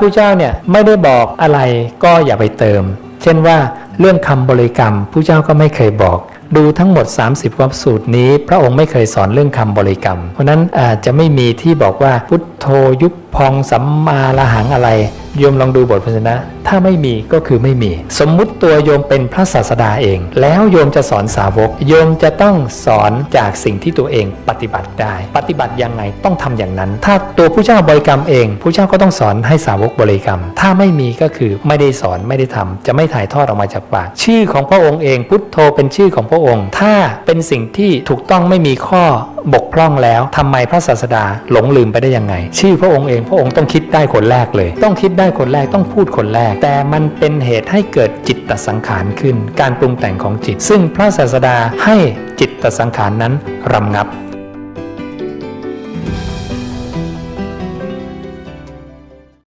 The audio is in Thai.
ผู้เจ้าเนี่ยไม่ได้บอกอะไรก็อย่าไปเติม เช่นว่าเรื่องคำบริกรรมผู้เจ้าก็ไม่เคยบอก ดูทั้งหมด 30วัปสูตรนี้ พระองค์ไม่เคยสอนเรื่องคำบริกรรม เพราะนั้นอาจจะไม่มีที่บอกว่าพุทโธยุบพองสัมมาละหังอะไรโยมลองดูบทพจนะ ถ้าไม่มีก็คือไม่มี สมมุติตัวโยมเป็นพระศาสดาเอง แล้วโยมจะสอนสาวก โยมจะต้องสอนจากสิ่งที่ตัวเองปฏิบัติได้ ปฏิบัติยังไงต้องทำอย่างนั้น ถ้าตัวผู้เจ้าบริกรรมเองผู้เจ้าก็ต้องสอนให้สาวกบริกรรม ถ้าไม่มีก็คือไม่ได้สอนไม่ได้ทำจะไม่ถ่ายทอดออกมาจากปาก ชื่อของพระองค์เองพุทโธเป็นชื่อของพระองค์ ถ้าเป็นสิ่งที่ถูกต้องไม่มีข้อบกพร่องแล้วทำไมพระศาสดาหลงลืมไปได้ยังไง ชื่อพระองค์เองพระองค์ต้องคิดได้คนแรกเลย ต้องคิดได้คนแรกต้องพูดคนแรกแต่มันเป็นเหตุให้เกิดจิตตสังขารขึ้น การปรุงแต่งของจิต ซึ่งพระศาสดาให้จิตตสังขารนั้นรำงับ